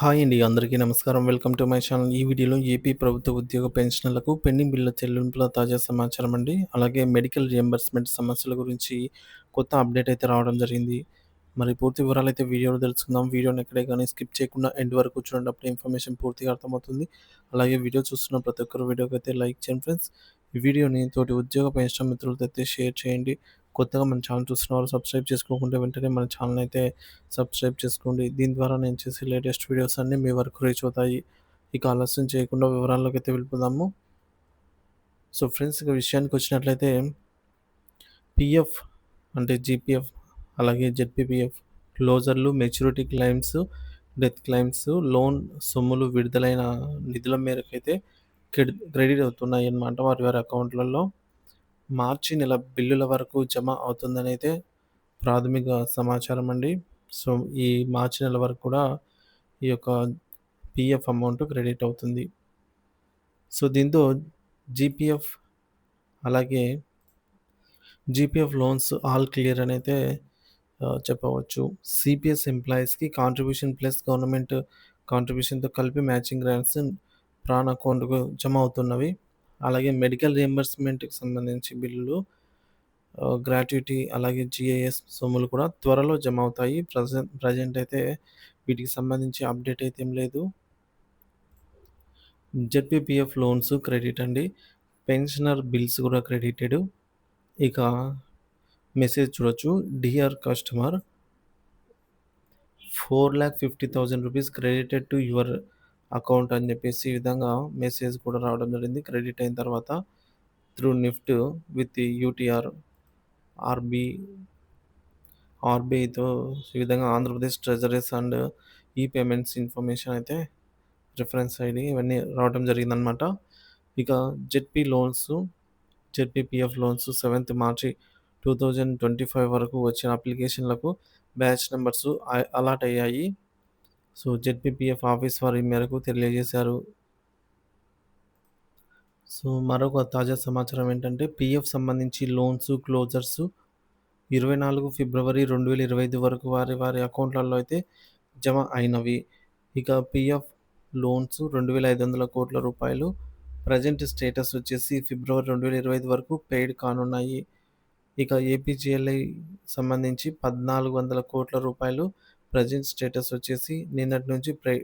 Hi అండి అందరికీ నమస్కారం. Welcome to my channel. ఈ వీడియోలో ఏపీ ప్రభుత్వ ఉద్యోగ పెన్షన్లకు పెండింగ్ బిల్ల చెల్లింపుల తాజా సమాచారం అండి. అలాగే మెడికల్ రియంబర్స్మెంట్ సమస్యల గురించి కొత్త అప్డేట్ అయితే రావడం జరిగింది. మరి పూర్తి వివరాలు అయితే వీడియోలో తెలుసుకుందాం. వీడియోని ఎక్కడే కానీ స్కిప్ చేయకుండా ఎండ్ వరకు చూడండి. అప్పుడు ఇన్ఫర్మేషన్ పూర్తిగా అర్థమవుతుంది. అలాగే వీడియో చూస్తున్న ప్రతి ఒక్కరు వీడియోకి అయితే లైక్ చేయండి ఫ్రెండ్స్. ఈ వీడియోని తోటి ఉద్యోగ పెన్షన్ మిత్రులతో అయితే షేర్ చేయండి. కొత్తగా మన ఛానల్ చూస్తున్న వాళ్ళు సబ్స్క్రైబ్ చేసుకోకుంటే వెంటనే మన ఛానల్ అయితే సబ్స్క్రైబ్ చేసుకోండి. దీని ద్వారా నేను చేసే లేటెస్ట్ వీడియోస్ అన్నీ మీ వరకు రీచ్ అవుతాయి. ఇక ఆలస్యం చేయకుండా వివరాల్లోకి అయితే వెళ్ళిపోదాము. సో ఫ్రెండ్స్ ఇక విషయానికి వచ్చినట్లయితే పిఎఫ్ అంటే జీపీఎఫ్ అలాగే ZPPF క్లోజర్లు maturity claims death claims loan సొమ్ములు విడుదలైన నిధుల మేరకు అయితే క్రెడిట్ అవుతున్నాయి అన్నమాట వారి వారి అకౌంట్లలో. మార్చి నెల బిల్లుల వరకు జమ అవుతుందని అయితే ప్రాథమిక సమాచారం అండి. సో ఈ మార్చి నెల వరకు కూడా ఈ యొక్క పిఎఫ్ అమౌంట్ క్రెడిట్ అవుతుంది. సో దీంతో జీపీఎఫ్ అలాగే జీపీఎఫ్ లోన్స్ ఆల్ క్లియర్ అని అయితే చెప్పవచ్చు. సిపిఎస్ ఎంప్లాయీస్కి కాంట్రిబ్యూషన్ ప్లస్ గవర్నమెంట్ కాంట్రిబ్యూషన్తో కలిపి మ్యాచింగ్ గ్రాంట్స్ ప్రాణ అకౌంట్కు జమ అవుతున్నవి. అలాగే మెడికల్ రియంబర్స్మెంట్కి సంబంధించి బిల్లులు గ్రాట్యుటీ అలాగే జిఐఎస్ సొమ్ములు కూడా త్వరలో జమ అవుతాయి ప్రజెంట్ ప్రజెంట్ అయితే వీటికి సంబంధించి అప్డేట్ అయితే ఏం లేదు. జెడ్పీపీఎఫ్ లోన్స్ క్రెడిట్ అండి. పెన్షనర్ బిల్స్ కూడా క్రెడిటెడ్. ఇక మెసేజ్ చూడొచ్చు. DR customer four lakh fifty thousand rupees credited to your account అని చెప్పేసి ఈ విధంగా మెసేజ్ కూడా రావడం జరిగింది. క్రెడిట్ అయిన తర్వాత through NEFT with UTR RB ఆర్బీఐతో ఈ విధంగా Andhra Pradesh treasuries and e payments information అయితే రిఫరెన్స్ ఐడి ఇవన్నీ రావడం జరిగిందనమాట ఇక ZP loans ZPPF loans seventh March two thousand twenty five వరకు వచ్చిన అప్లికేషన్లకు బ్యాచ్ నెంబర్స్ అలాట్ అయ్యాయి. సో జెడ్పీపీఎఫ్ ఆఫీస్ వారి మేరకు తెలియజేశారు. సో మరొక తాజా సమాచారం ఏంటంటే పీఎఫ్ సంబంధించి లోన్స్ క్లోజర్స్ ఇరవై నాలుగు ఫిబ్రవరి రెండు వేల ఇరవై ఐదు వరకు వారి వారి అకౌంట్లలో అయితే జమ అయినవి. ఇక పిఎఫ్ లోన్స్ రెండు వేల ఐదు వందల కోట్ల రూపాయలు ప్రజెంట్ స్టేటస్ వచ్చేసి ఫిబ్రవరి రెండు వేల ఇరవై ఐదు వరకు పెయిడ్ కానున్నాయి. ఇక ఏపీజీఎల్ఐ సంబంధించి పద్నాలుగు వందల కోట్ల రూపాయలు ప్రజెంట్ స్టేటస్ వచ్చేసి నిన్నటి నుంచి పే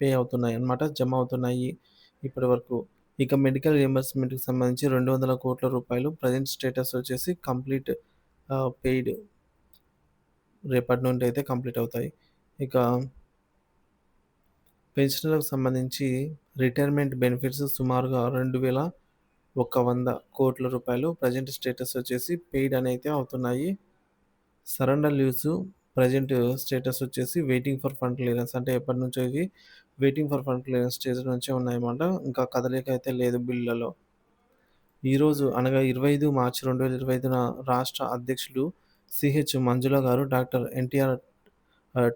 పే అవుతున్నాయి అన్నమాట జమ అవుతున్నాయి ఇప్పటి వరకు. ఇక మెడికల్ రియంబర్స్మెంట్కి సంబంధించి రెండు వందల కోట్ల రూపాయలు ప్రజెంట్ స్టేటస్ వచ్చేసి కంప్లీట్ పెయిడ్ రేపటి నుండి అయితే కంప్లీట్ అవుతాయి. ఇక పెన్షన్లకు సంబంధించి రిటైర్మెంట్ బెనిఫిట్స్ సుమారుగా రెండు వేల ఒక వంద కోట్ల రూపాయలు ప్రజెంట్ స్టేటస్ వచ్చేసి పెయిడ్ అని అయితే అవుతున్నాయి. సరెండర్ లీవ్స్ ప్రజెంట్ స్టేటస్ వచ్చేసి వెయిటింగ్ ఫర్ ఫండ్ క్లియరెన్స్ అంటే ఎప్పటి నుంచో ఇవి waiting for fund clearance stage నుంచే ఉన్నాయన్నమాట. ఇంకా కదలిక అయితే లేదు బిల్లులలో. ఈరోజు అనగా ఇరవై ఐదు మార్చి రెండు వేల ఇరవై ఐదున రాష్ట్ర అధ్యక్షులు సిహెచ్ మంజుల గారు డాక్టర్ ఎన్టీఆర్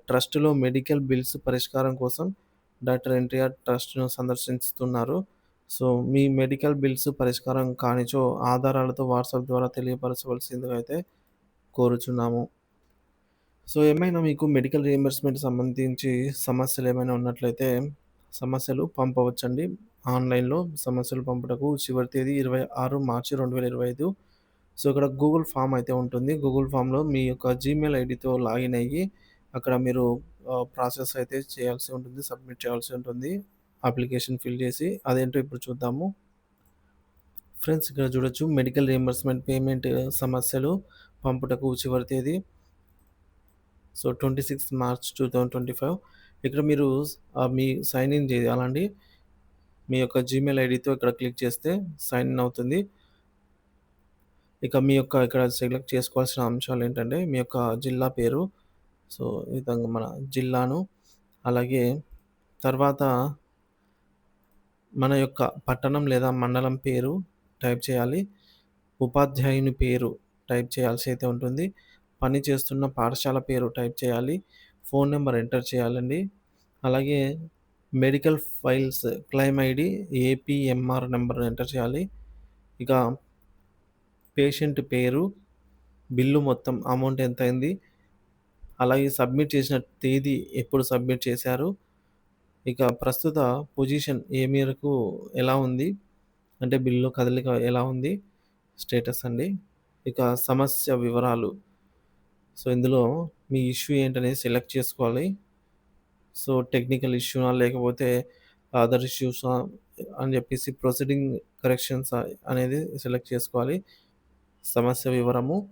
ట్రస్ట్లో మెడికల్ బిల్స్ పరిష్కారం కోసం డాక్టర్ ఎన్టీఆర్ ట్రస్ట్ను సందర్శిస్తున్నారు. సో మీ మెడికల్ బిల్స్ పరిష్కారం కానిచో ఆధారాలతో వాట్సాప్ ద్వారా తెలియపరచవలసిందిగా అయితే కోరుచున్నాము. సో ఏమైనా మీకు మెడికల్ రియంబర్స్మెంట్ సంబంధించి సమస్యలు ఏమైనా ఉన్నట్లయితే సమస్యలు పంపవచ్చండి. ఆన్లైన్లో సమస్యలు పంపుటకు చివరి తేదీ ఇరవై ఆరు మార్చి రెండు వేల ఇరవై ఐదు. సో ఇక్కడ గూగుల్ ఫామ్ అయితే ఉంటుంది. గూగుల్ ఫామ్లో మీ యొక్క జీమెయిల్ ఐడితో లాగిన్ అయ్యి అక్కడ మీరు ప్రాసెస్ అయితే చేయాల్సి ఉంటుంది సబ్మిట్ చేయాల్సి ఉంటుంది. అప్లికేషన్ ఫిల్ చేసి అదేంటో ఇప్పుడు చూద్దాము. ఫ్రెండ్స్ ఇక్కడ చూడొచ్చు. మెడికల్ రియంబర్స్మెంట్ పేమెంట్ సమస్యలు పంపుటకు చివరి తేదీ so twenty six March two thousand twenty five. ఇక్కడ మీరు మీ సైన్ ఇన్ చేయాలండి మీ యొక్క జీమెయిల్ ఐడితో ఇక్కడ క్లిక్ చేస్తే సైన్ ఇన్ అవుతుంది. ఇక మీ యొక్క ఇక్కడ సెలెక్ట్ చేసుకోవాల్సిన అంశాలు ఏంటంటే మీ యొక్క జిల్లా పేరు సో ఈ విధంగా మన జిల్లాను అలాగే తర్వాత మన యొక్క పట్టణం లేదా మండలం పేరు టైప్ చేయాలి. ఉపాధ్యాయుని పేరు టైప్ చేయాల్సి అయితే ఉంటుంది. పని చేస్తున్న పాఠశాల పేరు టైప్ చేయాలి ఫోన్ నెంబర్ ఎంటర్ చేయాలండి అలాగే medical files claim ID APMR number enter చేయాలి ఇక పేషెంట్ పేరు బిల్లు మొత్తం అమౌంట్ ఎంత అయింది అలాగే సబ్మిట్ చేసిన తేదీ ఎప్పుడు సబ్మిట్ చేశారు ఇక ప్రస్తుత పొజిషన్ ఏ మేరకు ఎలా ఉంది? అంటే బిల్లు కదలిక ఎలా ఉంది? స్టేటస్ అండి. ఇక సమస్య వివరాలు. సో, ఇందులో మీ ఇష్యూ ఏంటనేది సెలెక్ట్ చేసుకోవాలి. సో, టెక్నికల్ ఇష్యూనా? లేకపోతే అదర్ ఇష్యూస్ అని చెప్పేసి ప్రొసీడింగ్ కరెక్షన్స్ అనేది సెలెక్ట్ చేసుకోవాలి. సమస్య వివరము.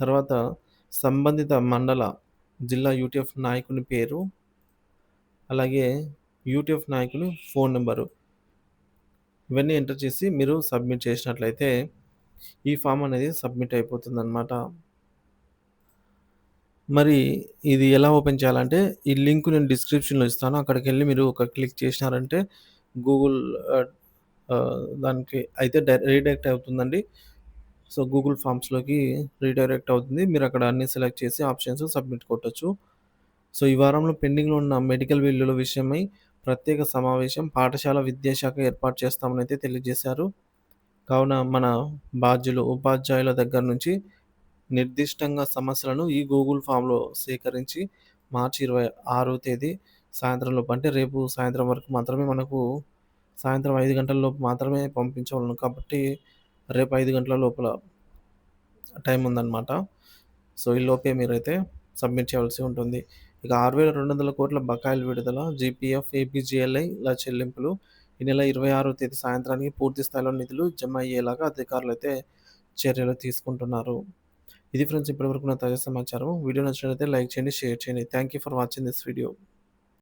తర్వాత సంబంధిత మండల, జిల్లా యూటీఎఫ్ నాయకుని పేరు. అలాగే యూటీఎఫ్ నాయకుని ఫోన్ నెంబరు ఇవన్నీ ఎంటర్ చేసి మీరు సబ్మిట్ చేసినట్లయితే ఈ ఫామ్ అనేది సబ్మిట్ అయిపోతుందనమాట. మరి ఇది ఎలా ఓపెన్ చేయాలంటే ఈ లింక్ నేను డిస్క్రిప్షన్‌లో ఇస్తాను. అక్కడికెళ్ళి మీరు ఒక క్లిక్ చేసినారంటే గూగుల్ ఆహ్, ఆహ్, దానికి అయితే డై రీడైరెక్ట్ అవుతుందండి. సో, గూగుల్ ఫార్మ్స్‌లోకి రీడైరెక్ట్ అవుతుంది. మీరక్కడ అన్నీ సెలెక్ట్ చేసి ఆప్షన్స్ సబ్మిట్ కొట్టొచ్చు. సో, ఈ వారంలో పెండింగ్‌లో ఉన్న మెడికల్ బిల్లుల విషయమై ప్రత్యేక సమావేశం పాఠశాల విద్యాశాఖ ఏర్పాటు చేస్తామనైతే తెలియజేశారు. కావున మన బాధ్యులు, ఉపాధ్యాయుల దగ్గర నుంచి నిర్దిష్టంగా సమస్యలను ఈ గూగుల్ ఫామ్‌లో సేకరించి మార్చి 26 తేదీ సాయంత్రంలోపు అంటే రేపు సాయంత్రం వరకు మాత్రమే మనకు సాయంత్రం ఐదు గంటల లోపు మాత్రమే పంపించవలను కాబట్టి రేపు ఐదు గంటల లోపల టైం ఉందన్నమాట సో, ఈ లోపే మీరైతే సబ్మిట్ చేయాల్సి ఉంటుంది. ఇక ఆరు వేల రెండు వందల కోట్ల బకాయిల విడుదల, జీపీఎఫ్, ఏపీజీఎల్ఐల చెల్లింపులు ఈ నెల 26 తేదీ సాయంత్రానికి పూర్తి స్థాయిలో నిధులు జమ అయ్యేలాగా అధికారులైతే చర్యలు తీసుకుంటున్నారు. ఇది ఫ్రెండ్స్ ఇప్పటివరకు నా తాజా సమాచారం. వీడియో నచ్చినట్లయితే లైక్ చేయండి, షేర్ చేయండి. Thank you for watching this video.